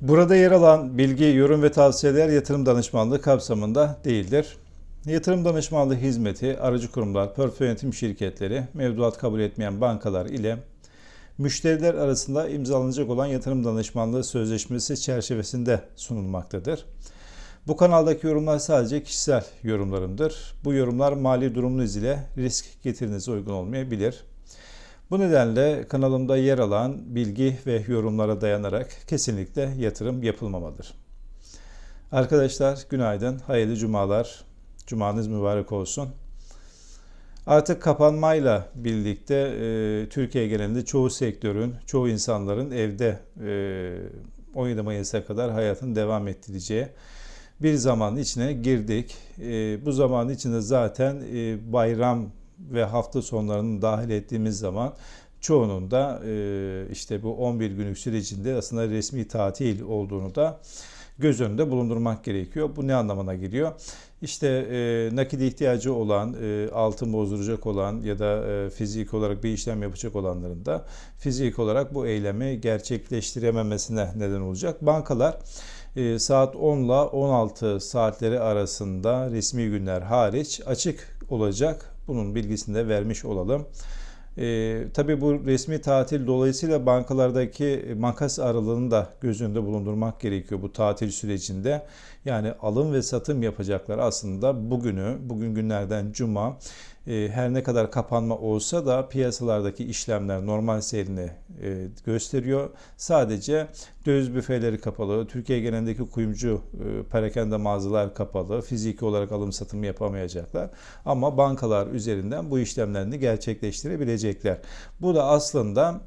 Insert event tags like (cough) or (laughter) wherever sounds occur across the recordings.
Burada yer alan bilgi, yorum ve tavsiyeler yatırım danışmanlığı kapsamında değildir. Yatırım danışmanlığı hizmeti aracı kurumlar, portföy yönetim şirketleri, mevduat kabul etmeyen bankalar ile müşteriler arasında imzalanacak olan yatırım danışmanlığı sözleşmesi çerçevesinde sunulmaktadır. Bu kanaldaki yorumlar sadece kişisel yorumlarımdır. Bu yorumlar mali durumunuz ile risk getirinize uygun olmayabilir. Bu nedenle kanalımda yer alan bilgi ve yorumlara dayanarak kesinlikle yatırım yapılmamalıdır. Arkadaşlar günaydın, hayırlı cumalar. Cumanız mübarek olsun. Artık kapanmayla birlikte e, Türkiye genelinde çoğu sektörün, çoğu insanların evde e, 17 Mayıs'a kadar hayatını devam ettireceği bir zamanın içine girdik. E, bu zamanın içinde zaten e, bayram ve hafta sonlarını dahil ettiğimiz zaman çoğunun da e, işte bu 11 günlük sürecinde aslında resmi tatil olduğunu da göz önünde bulundurmak gerekiyor. Bu ne anlamına geliyor? İşte e, nakit ihtiyacı olan, e, altın bozduracak olan ya da e, fizik olarak bir işlem yapacak olanların da fizik olarak bu eylemi gerçekleştirememesine neden olacak. Bankalar e, saat 10 ile 16 saatleri arasında resmi günler hariç açık olacak. Bunun bilgisini de vermiş olalım. E, tabii bu resmi tatil dolayısıyla bankalardaki makas aralığını da göz önünde bulundurmak gerekiyor bu tatil sürecinde. Yani alım ve satım yapacaklar aslında bugünü, bugün günlerden cuma her ne kadar kapanma olsa da piyasalardaki işlemler normal seyrini e, gösteriyor. Sadece döviz büfeleri kapalı, Türkiye genelindeki kuyumcu e, perakende mağazalar kapalı, fiziki olarak alım satım yapamayacaklar. Ama bankalar üzerinden bu işlemlerini gerçekleştirebilecekler. Bu da aslında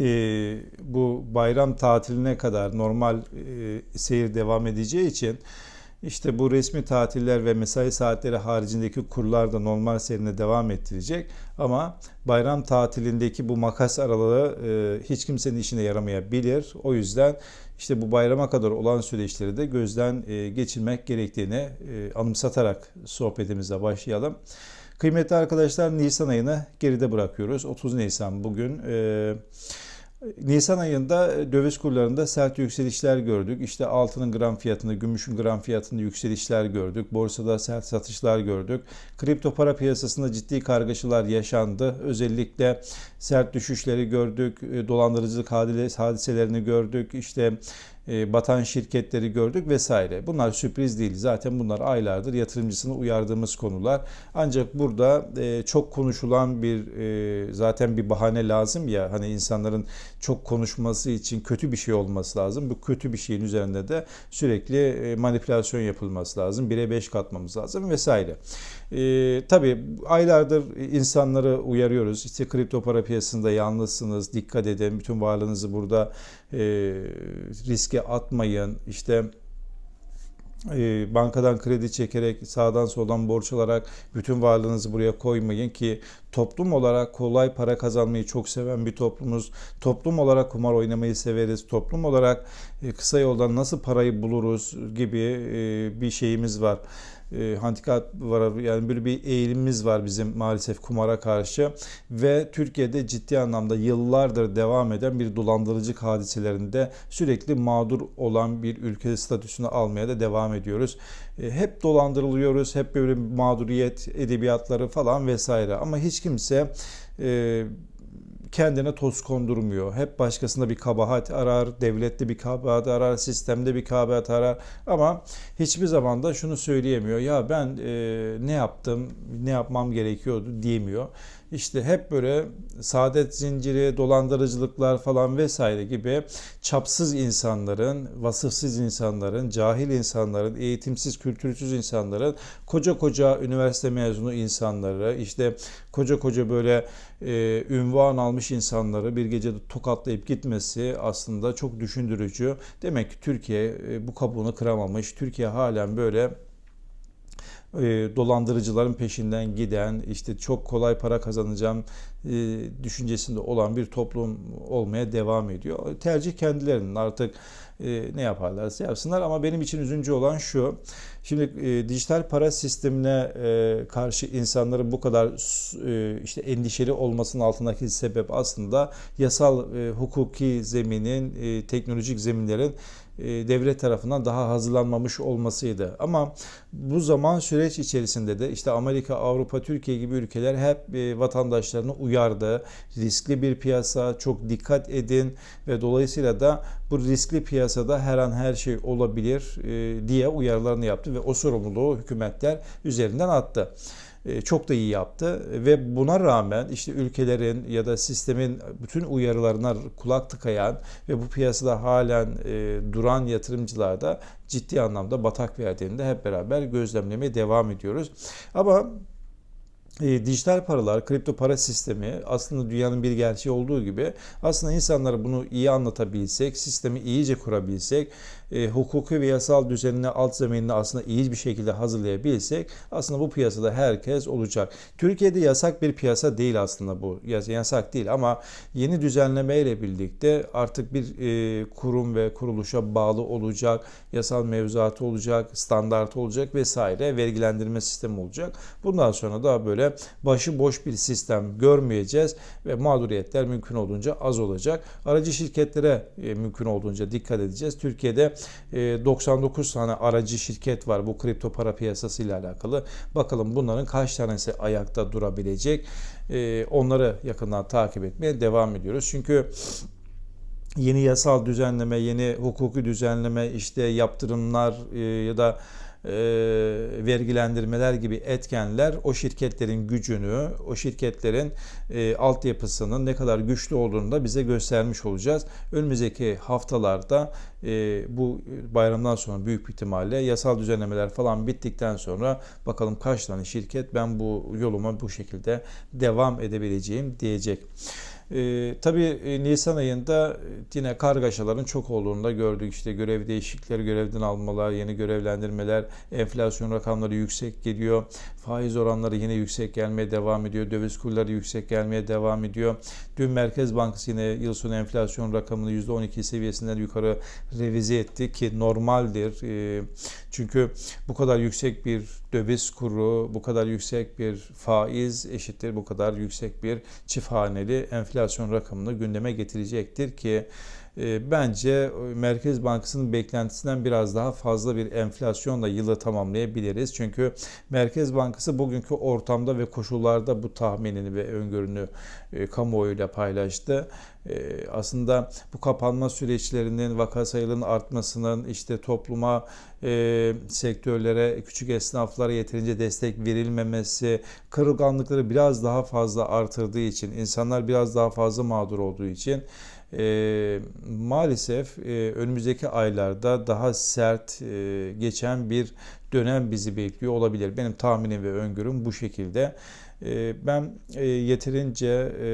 e, bu bayram tatiline kadar normal e, seyir devam edeceği için işte bu resmi tatiller ve mesai saatleri haricindeki kurlar da normal seyrine devam ettirecek. Ama bayram tatilindeki bu makas aralığı e, hiç kimsenin işine yaramayabilir. O yüzden işte bu bayrama kadar olan süreçleri de gözden e, geçirmek gerektiğini e, anımsatarak sohbetimize başlayalım. Kıymetli arkadaşlar Nisan ayını geride bırakıyoruz. 30 Nisan bugün. Ee, Nisan ayında döviz kurlarında sert yükselişler gördük. İşte altının gram fiyatında, gümüşün gram fiyatında yükselişler gördük. Borsada sert satışlar gördük. Kripto para piyasasında ciddi kargaşalar yaşandı. Özellikle sert düşüşleri gördük. Dolandırıcılık hadiselerini gördük. İşte e, batan şirketleri gördük vesaire. Bunlar sürpriz değil. Zaten bunlar aylardır yatırımcısını uyardığımız konular. Ancak burada e, çok konuşulan bir e, zaten bir bahane lazım ya hani insanların çok konuşması için kötü bir şey olması lazım. Bu kötü bir şeyin üzerinde de sürekli manipülasyon yapılması lazım. 1'e 5 katmamız lazım vesaire. E, tabii aylardır insanları uyarıyoruz. İşte kripto para piyasasında yalnızsınız. Dikkat edin. Bütün varlığınızı burada e, riske atmayın. İşte e, bankadan kredi çekerek sağdan soldan borç alarak bütün varlığınızı buraya koymayın ki toplum olarak kolay para kazanmayı çok seven bir toplumuz. Toplum olarak kumar oynamayı severiz. Toplum olarak e, kısa yoldan nasıl parayı buluruz gibi e, bir şeyimiz var e, handikap var yani böyle bir eğilimimiz var bizim maalesef kumara karşı ve Türkiye'de ciddi anlamda yıllardır devam eden bir dolandırıcılık hadiselerinde sürekli mağdur olan bir ülke statüsünü almaya da devam ediyoruz. E, hep dolandırılıyoruz, hep böyle mağduriyet edebiyatları falan vesaire ama hiç kimse e, kendine toz kondurmuyor. Hep başkasında bir kabahat arar, devlette bir kabahat arar, sistemde bir kabahat arar ama hiçbir zaman da şunu söyleyemiyor. Ya ben e, ne yaptım, ne yapmam gerekiyordu diyemiyor. İşte hep böyle saadet zinciri, dolandırıcılıklar falan vesaire gibi çapsız insanların, vasıfsız insanların, cahil insanların, eğitimsiz, kültürsüz insanların, koca koca üniversite mezunu insanları, işte koca koca böyle e, ünvan almış insanları bir gecede tokatlayıp gitmesi aslında çok düşündürücü. Demek ki Türkiye e, bu kabuğunu kıramamış. Türkiye halen böyle e, dolandırıcıların peşinden giden işte çok kolay para kazanacağım e, düşüncesinde olan bir toplum olmaya devam ediyor. Tercih kendilerinin artık e, ne yaparlarsa yapsınlar ama benim için üzüncü olan şu. Şimdi e, dijital para sistemine karşı insanların bu kadar işte endişeli olmasının altındaki sebep aslında yasal hukuki zeminin, teknolojik zeminlerin devlet tarafından daha hazırlanmamış olmasıydı. Ama bu zaman süreç içerisinde de işte Amerika, Avrupa, Türkiye gibi ülkeler hep e, vatandaşlarını uyardı. Riskli bir piyasa, çok dikkat edin ve dolayısıyla da bu riskli piyasada her an her şey olabilir e, diye uyarılarını yaptı ve o sorumluluğu hükümetler üzerinden attı çok da iyi yaptı ve buna rağmen işte ülkelerin ya da sistemin bütün uyarılarına kulak tıkayan ve bu piyasada halen e, duran yatırımcılar da ciddi anlamda batak verdiğini de hep beraber gözlemlemeye devam ediyoruz. Ama e, dijital paralar, kripto para sistemi aslında dünyanın bir gerçeği olduğu gibi aslında insanlara bunu iyi anlatabilsek, sistemi iyice kurabilsek, e, hukuki ve yasal düzenini, alt zeminini aslında iyi bir şekilde hazırlayabilsek aslında bu piyasada herkes olacak. Türkiye'de yasak bir piyasa değil aslında bu. Yasak değil ama yeni düzenleme ile birlikte artık bir e, kurum ve kuruluşa bağlı olacak, yasal mevzuatı olacak, standart olacak vesaire, vergilendirme sistemi olacak. Bundan sonra daha böyle başı boş bir sistem görmeyeceğiz ve mağduriyetler mümkün olduğunca az olacak. Aracı şirketlere e, mümkün olduğunca dikkat edeceğiz. Türkiye'de 99 tane aracı şirket var bu kripto para piyasası ile alakalı. Bakalım bunların kaç tanesi ayakta durabilecek. E, onları yakından takip etmeye devam ediyoruz. Çünkü yeni yasal düzenleme, yeni hukuki düzenleme, işte yaptırımlar e, ya da e, vergilendirmeler gibi etkenler o şirketlerin gücünü, o şirketlerin e, altyapısının ne kadar güçlü olduğunu da bize göstermiş olacağız. Önümüzdeki haftalarda e, bu bayramdan sonra büyük bir ihtimalle yasal düzenlemeler falan bittikten sonra bakalım kaç tane şirket ben bu yoluma bu şekilde devam edebileceğim diyecek. E, tabii e, Nisan ayında yine kargaşaların çok olduğunu da gördük. İşte görev değişiklikleri, görevden almalar, yeni görevlendirmeler, enflasyon rakamları yüksek geliyor. Faiz oranları yine yüksek gelmeye devam ediyor. Döviz kurları yüksek gelmeye devam ediyor. Dün Merkez Bankası yine yıl sonu enflasyon rakamını %12 seviyesinden yukarı revize etti ki normaldir. E, çünkü bu kadar yüksek bir döviz kuru, bu kadar yüksek bir faiz eşittir bu kadar yüksek bir çift haneli enflasyon rakamını gündeme getirecektir ki bence Merkez Bankası'nın beklentisinden biraz daha fazla bir enflasyonla yılı tamamlayabiliriz. Çünkü Merkez Bankası bugünkü ortamda ve koşullarda bu tahminini ve öngörünü e, kamuoyuyla paylaştı. E, aslında bu kapanma süreçlerinin vaka sayılarının artmasının işte topluma, e, sektörlere, küçük esnaflara yeterince destek verilmemesi, kırılganlıkları biraz daha fazla artırdığı için, insanlar biraz daha fazla mağdur olduğu için e, maalesef e, önümüzdeki aylarda daha sert e, geçen bir dönem bizi bekliyor olabilir. Benim tahminim ve öngörüm bu şekilde. E, ben e, yeterince e,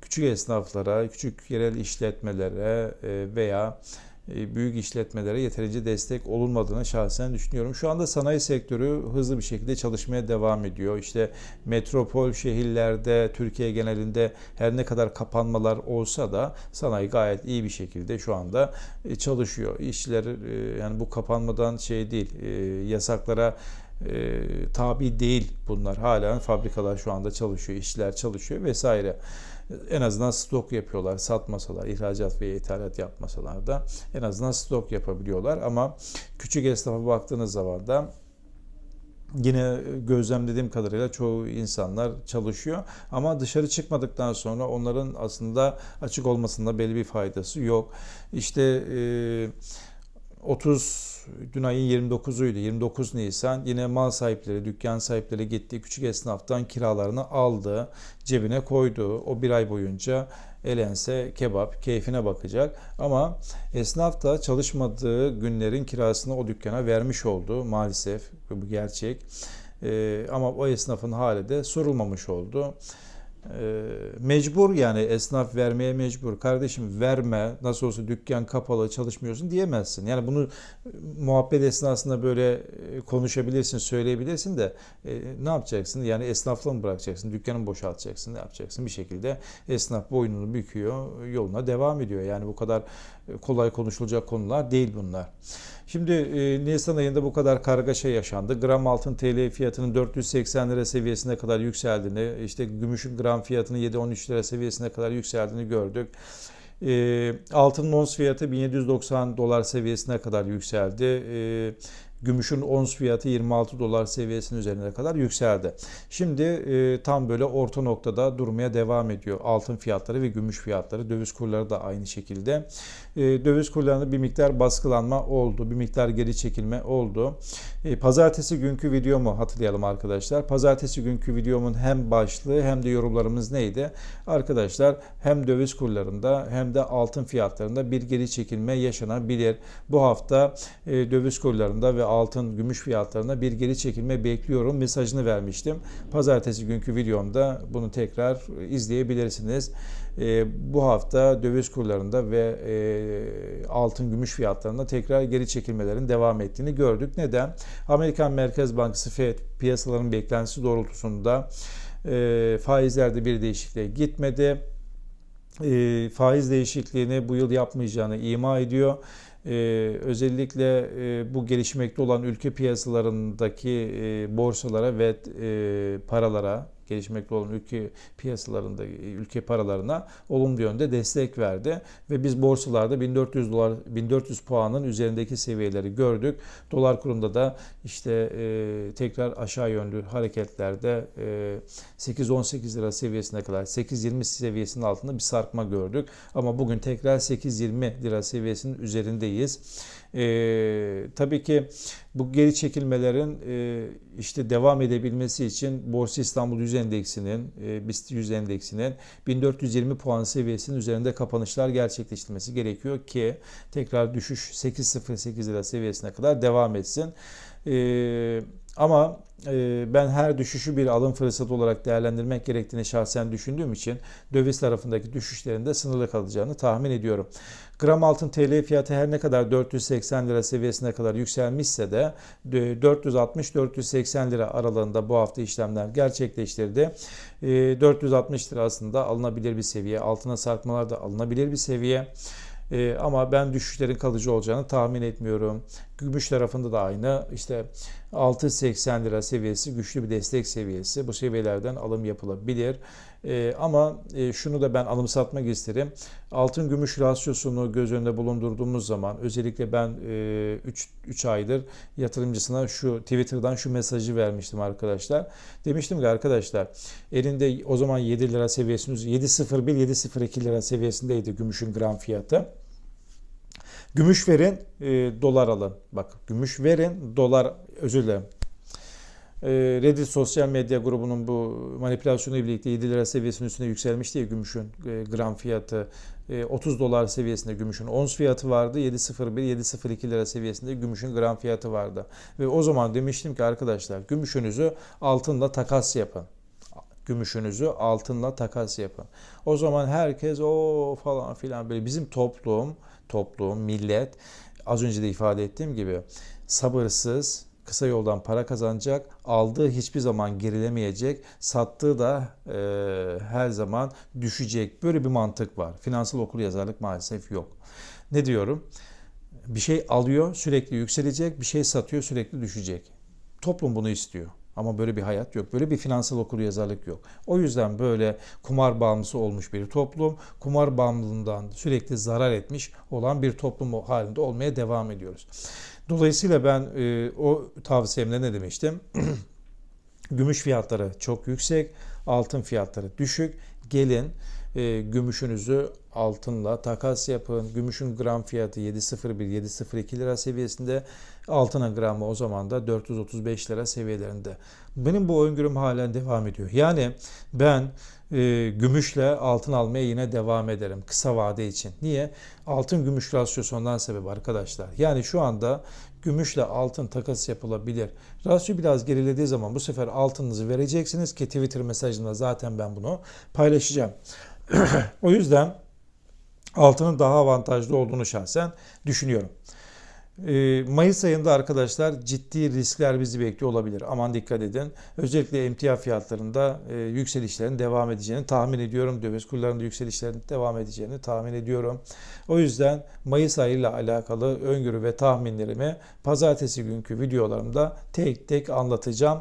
küçük esnaflara, küçük yerel işletmelere veya e, büyük işletmelere yeterince destek olunmadığını şahsen düşünüyorum. Şu anda sanayi sektörü hızlı bir şekilde çalışmaya devam ediyor. İşte metropol şehirlerde, Türkiye genelinde her ne kadar kapanmalar olsa da sanayi gayet iyi bir şekilde şu anda e, çalışıyor. İşçiler e, yani bu kapanmadan şey değil, yasaklara tabi değil bunlar. Hala fabrikalar şu anda çalışıyor, işçiler çalışıyor vesaire en azından stok yapıyorlar. Satmasalar, ihracat ve ithalat yapmasalar da en azından stok yapabiliyorlar. Ama küçük esnafa baktığınız zaman da Yine gözlemlediğim kadarıyla çoğu insanlar çalışıyor ama dışarı çıkmadıktan sonra onların aslında açık olmasında belli bir faydası yok. İşte e, 30 dün ayın 29'uydu. 29 Nisan yine mal sahipleri, dükkan sahipleri gitti. Küçük esnaftan kiralarını aldı, cebine koydu. O bir ay boyunca elense kebap, keyfine bakacak. Ama esnaf da çalışmadığı günlerin kirasını o dükkana vermiş oldu maalesef. Bu gerçek. Ee, ama o esnafın hali de sorulmamış oldu. Ee, mecbur yani esnaf vermeye mecbur. Kardeşim verme nasıl olsa dükkan kapalı çalışmıyorsun diyemezsin. Yani bunu e, muhabbet esnasında böyle e, konuşabilirsin, söyleyebilirsin de e, ne yapacaksın? Yani esnafla mı bırakacaksın? Dükkanı boşaltacaksın? Ne yapacaksın? Bir şekilde esnaf boynunu büküyor, yoluna devam ediyor. Yani bu kadar kolay konuşulacak konular değil bunlar. Şimdi e, Nisan ayında bu kadar kargaşa yaşandı. Gram altın TL fiyatının 480 lira seviyesine kadar yükseldiğini, işte gümüşün gram fiyatının 7-13 lira seviyesine kadar yükseldiğini gördük. E, altının ons fiyatı 1790 dolar seviyesine kadar yükseldi. E, gümüşün ons fiyatı 26 dolar seviyesinin üzerine kadar yükseldi. Şimdi e, tam böyle orta noktada durmaya devam ediyor altın fiyatları ve gümüş fiyatları. Döviz kurları da aynı şekilde. E, döviz kurlarında bir miktar baskılanma oldu. Bir miktar geri çekilme oldu. E, pazartesi günkü videomu hatırlayalım arkadaşlar. Pazartesi günkü videomun hem başlığı hem de yorumlarımız neydi? Arkadaşlar hem döviz kurlarında hem de altın fiyatlarında bir geri çekilme yaşanabilir. Bu hafta e, döviz kurlarında ve altın, gümüş fiyatlarında bir geri çekilme bekliyorum mesajını vermiştim. Pazartesi günkü videomda bunu tekrar izleyebilirsiniz. E, bu hafta döviz kurlarında ve e, altın, gümüş fiyatlarında tekrar geri çekilmelerin devam ettiğini gördük. Neden? Amerikan Merkez Bankası FED piyasaların beklentisi doğrultusunda e, faizlerde bir değişikliğe gitmedi. E, faiz değişikliğini bu yıl yapmayacağını ima ediyor. Ee, özellikle e, bu gelişmekte olan ülke piyasalarındaki e, borsalara ve e, paralara gelişmekte olan ülke piyasalarında ülke paralarına olumlu yönde destek verdi ve biz borsalarda 1400 dolar 1400 puanın üzerindeki seviyeleri gördük. Dolar kurunda da işte e, tekrar aşağı yönlü hareketlerde e, 8-18 lira seviyesine kadar 8-20 seviyesinin altında bir sarkma gördük. Ama bugün tekrar 8-20 lira seviyesinin üzerindeyiz. E, tabii ki bu geri çekilmelerin e, işte devam edebilmesi için Borsa İstanbul 100 endeksinin, e, BIST 100 endeksinin 1420 puan seviyesinin üzerinde kapanışlar gerçekleştirmesi gerekiyor ki tekrar düşüş 8.08 lira seviyesine kadar devam etsin. E, ama e, ben her düşüşü bir alım fırsatı olarak değerlendirmek gerektiğini şahsen düşündüğüm için döviz tarafındaki düşüşlerin de sınırlı kalacağını tahmin ediyorum. Gram altın TL fiyatı her ne kadar 480 lira seviyesine kadar yükselmişse de 460-480 lira aralığında bu hafta işlemler gerçekleştirdi. 460 lira aslında alınabilir bir seviye. Altına sarkmalar da alınabilir bir seviye. Ee, ama ben düşüşlerin kalıcı olacağını tahmin etmiyorum. Gümüş tarafında da aynı. İşte 6.80 lira seviyesi güçlü bir destek seviyesi. Bu seviyelerden alım yapılabilir. Ee, ama e, şunu da ben anımsatmak isterim. Altın gümüş rasyosunu göz önünde bulundurduğumuz zaman özellikle ben 3 e, 3 aydır yatırımcısına şu Twitter'dan şu mesajı vermiştim arkadaşlar. Demiştim ki arkadaşlar elinde o zaman 7 lira seviyesinin 7.01 7.02 lira seviyesindeydi gümüşün gram fiyatı. Gümüş verin, e, dolar alın. Bak gümüş verin, dolar özür dilerim. E, Reddit sosyal medya grubunun bu manipülasyonu birlikte 7 lira seviyesinin üstüne yükselmişti ya gümüşün e, gram fiyatı. E, 30 dolar seviyesinde gümüşün ons fiyatı vardı. 7.01 7.02 lira seviyesinde gümüşün gram fiyatı vardı. Ve o zaman demiştim ki arkadaşlar gümüşünüzü altınla takas yapın gümüşünüzü altınla takas yapın. O zaman herkes o falan filan böyle bizim toplum toplum, millet az önce de ifade ettiğim gibi sabırsız, kısa yoldan para kazanacak, aldığı hiçbir zaman gerilemeyecek, sattığı da e, her zaman düşecek. Böyle bir mantık var. Finansal okul yazarlık maalesef yok. Ne diyorum? Bir şey alıyor sürekli yükselecek, bir şey satıyor sürekli düşecek. Toplum bunu istiyor. Ama böyle bir hayat yok. Böyle bir finansal okuryazarlık yok. O yüzden böyle kumar bağımlısı olmuş bir toplum, kumar bağımlılığından sürekli zarar etmiş olan bir toplum halinde olmaya devam ediyoruz. Dolayısıyla ben e, o tavsiyemde ne demiştim? (clears throat) Gümüş fiyatları çok yüksek, altın fiyatları düşük. Gelin e, gümüşünüzü altınla takas yapın. Gümüşün gram fiyatı 7.01 7.02 lira seviyesinde. Altına gramı o zaman da 435 lira seviyelerinde. Benim bu öngörüm halen devam ediyor. Yani ben e, gümüşle altın almaya yine devam ederim kısa vade için. Niye? Altın gümüş rasyosu ondan sebep arkadaşlar. Yani şu anda gümüşle altın takas yapılabilir. Rasyo biraz gerilediği zaman bu sefer altınınızı vereceksiniz ki Twitter mesajında zaten ben bunu paylaşacağım. O yüzden altının daha avantajlı olduğunu şahsen düşünüyorum. Ee, Mayıs ayında arkadaşlar ciddi riskler bizi bekliyor olabilir. Aman dikkat edin. Özellikle emtia fiyatlarında e, yükselişlerin devam edeceğini tahmin ediyorum. Döviz kurlarında yükselişlerin devam edeceğini tahmin ediyorum. O yüzden Mayıs ayıyla alakalı öngörü ve tahminlerimi pazartesi günkü videolarımda tek tek anlatacağım.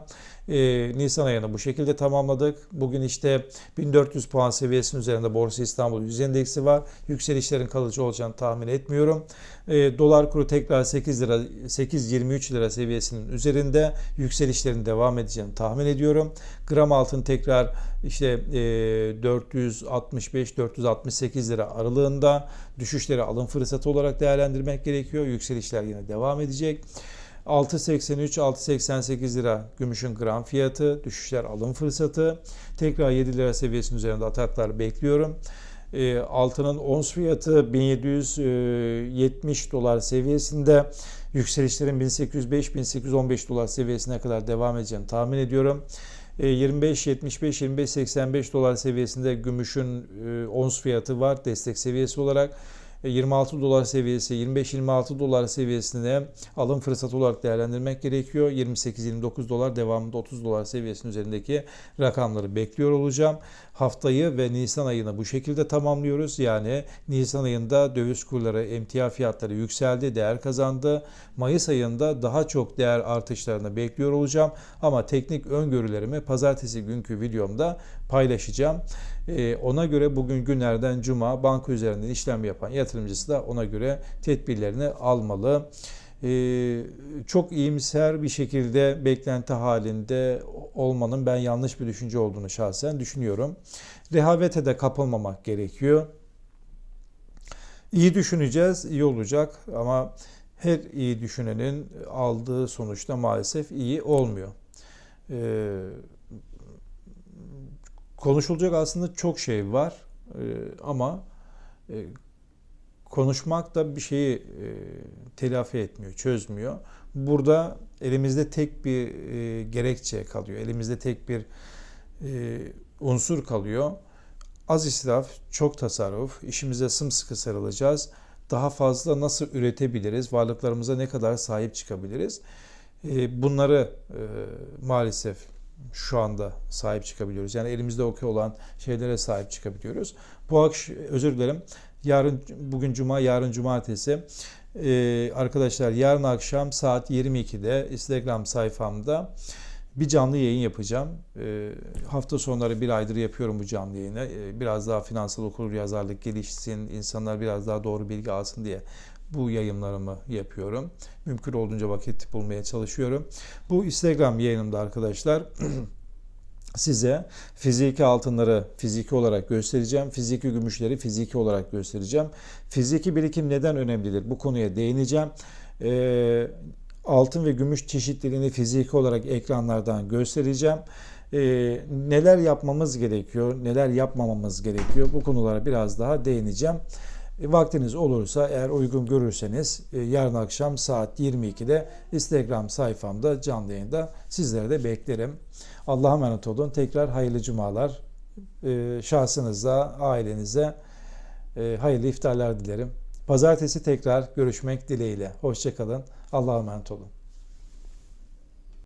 Ee, Nisan ayını bu şekilde tamamladık. Bugün işte 1400 puan seviyesinin üzerinde Borsa İstanbul 100 endeksi var. Yükselişlerin kalıcı olacağını tahmin etmiyorum. Ee, dolar kuru tekrar 8 lira 8.23 lira seviyesinin üzerinde yükselişlerin devam edeceğini tahmin ediyorum. Gram altın tekrar işte e, 465-468 lira aralığında düşüşleri alım fırsatı olarak değerlendirmek gerekiyor. Yükselişler yine devam edecek. 6.83-6.88 lira gümüşün gram fiyatı, düşüşler alım fırsatı. Tekrar 7 lira seviyesinin üzerinde ataklar bekliyorum. E, altının ons fiyatı 1770 dolar seviyesinde yükselişlerin 1805-1815 dolar seviyesine kadar devam edeceğini tahmin ediyorum. 25-75-25-85 dolar seviyesinde gümüşün e, ons fiyatı var destek seviyesi olarak. 26 dolar seviyesi 25-26 dolar seviyesine alım fırsatı olarak değerlendirmek gerekiyor. 28-29 dolar devamında 30 dolar seviyesinin üzerindeki rakamları bekliyor olacağım. Haftayı ve Nisan ayını bu şekilde tamamlıyoruz. Yani Nisan ayında döviz kurları, emtia fiyatları yükseldi, değer kazandı. Mayıs ayında daha çok değer artışlarını bekliyor olacağım. Ama teknik öngörülerimi pazartesi günkü videomda paylaşacağım. Ee, ona göre bugün günlerden cuma banka üzerinden işlem yapan yatırımcısı da ona göre tedbirlerini almalı. Ee, çok iyimser bir şekilde beklenti halinde olmanın ben yanlış bir düşünce olduğunu şahsen düşünüyorum. Rehavete de kapılmamak gerekiyor. İyi düşüneceğiz, iyi olacak ama her iyi düşünenin aldığı sonuçta maalesef iyi olmuyor. Ee, konuşulacak aslında çok şey var ee, ama e, konuşmak da bir şeyi e, telafi etmiyor, çözmüyor. Burada elimizde tek bir e, gerekçe kalıyor, elimizde tek bir e, unsur kalıyor. Az israf, çok tasarruf, işimize sımsıkı sarılacağız. Daha fazla nasıl üretebiliriz, varlıklarımıza ne kadar sahip çıkabiliriz? E, bunları e, maalesef şu anda sahip çıkabiliyoruz. Yani elimizde okey olan şeylere sahip çıkabiliyoruz. Bu akşam özür dilerim. Yarın bugün cuma, yarın cumartesi. Ee, arkadaşlar yarın akşam saat 22'de Instagram sayfamda bir canlı yayın yapacağım. Ee, hafta sonları bir aydır yapıyorum bu canlı yayını. Ee, biraz daha finansal okur yazarlık gelişsin, insanlar biraz daha doğru bilgi alsın diye bu yayınlarımı yapıyorum. Mümkün olduğunca vakit bulmaya çalışıyorum. Bu Instagram yayınımda arkadaşlar (clears throat) size fiziki altınları fiziki olarak göstereceğim. Fiziki gümüşleri fiziki olarak göstereceğim. Fiziki birikim neden önemlidir? Bu konuya değineceğim. Ee, altın ve gümüş çeşitliliğini fiziki olarak ekranlardan göstereceğim. Ee, neler yapmamız gerekiyor, neler yapmamamız gerekiyor bu konulara biraz daha değineceğim. E, vaktiniz olursa eğer uygun görürseniz e, yarın akşam saat 22'de Instagram sayfamda canlı yayında sizleri de beklerim. Allah'a emanet olun. Tekrar hayırlı cumalar. E, şahsınıza, ailenize hayırlı iftarlar dilerim. Pazartesi tekrar görüşmek dileğiyle. Hoşçakalın. Allah'a emanet olun.